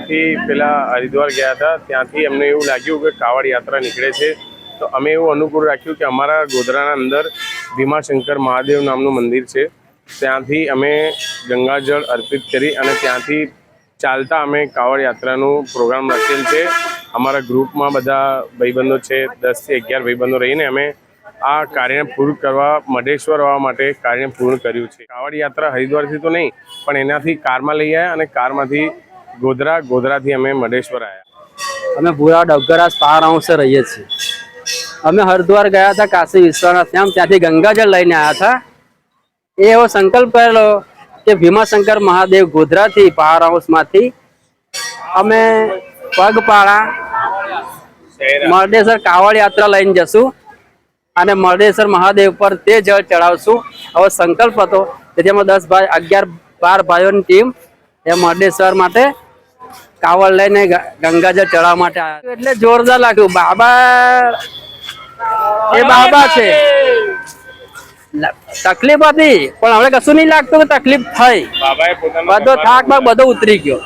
અહીંયાથી પેલા હરિદ્વાર ગયા હતા. ત્યાંથી અમને એવું લાગ્યું કે કાવડ યાત્રા નીકળે છે. તો અમે એવું અનુકૂળ રાખ્યું કે અમારા ગોધરાના અંદર ભીમાશંકર મહાદેવ નામનું મંદિર છે. ત્યાંથી અમે ગંગાજળ અર્પિત કરી અને ત્યાંથી ચાલતા અમે કાવડ યાત્રાનું પ્રોગ્રામ રાખેલ છે. અમારા ગ્રુપમાં બધા ભાઈબંધો છે દસથી અગિયાર ભાઈબંધો રહીને અમે આ કાર્યને પૂર્ણ કરવા, મઢેશ્વર આવવા માટે કાર્ય પૂર્ણ કર્યું છે. કાવડ યાત્રા હરિદ્વારથી તો નહીં, પણ એનાથી કારમાં લઈ આવ્યા અને કારમાંથી ગોધરા ગોધરાથી અમે મડેશ્વર આવ્યા અમે ભૂરા ડગરા પાર હાઉસે રહીએ છીએ. અમે હરિદ્વાર ગયા હતા કાશી વિશ્વનાથ ધામ ત્યાંથી ગંગાજળ લઈને આવ્યા હતા. એ એવો સંકલ્પ કરેલો કે ભીમાશંકર મહાદેવ ગોધરાથી પાવર હાઉસમાંથી અમે પગપાળા મરદેશ્વર કાવડ યાત્રા લઈને જશું અને મરદેશ્વર મહાદેવ પર તે જળ ચડાવશું. આવો સંકલ્પ હતો. તેથી અમે દસ ભાઈ અગિયાર બાર ભાઈઓની ટીમ એ મરડેશ્વર માટે કાવડ લઈને ગંગાજળ ચડાવવા માટે એટલે જોરદાર લાગ્યું. બાબા એ બાબા છે. તકલીફ હતી પણ હવે કશું નહીં લાગતું કે તકલીફ થઈ. બધો થાક બધો ઉતરી ગયો.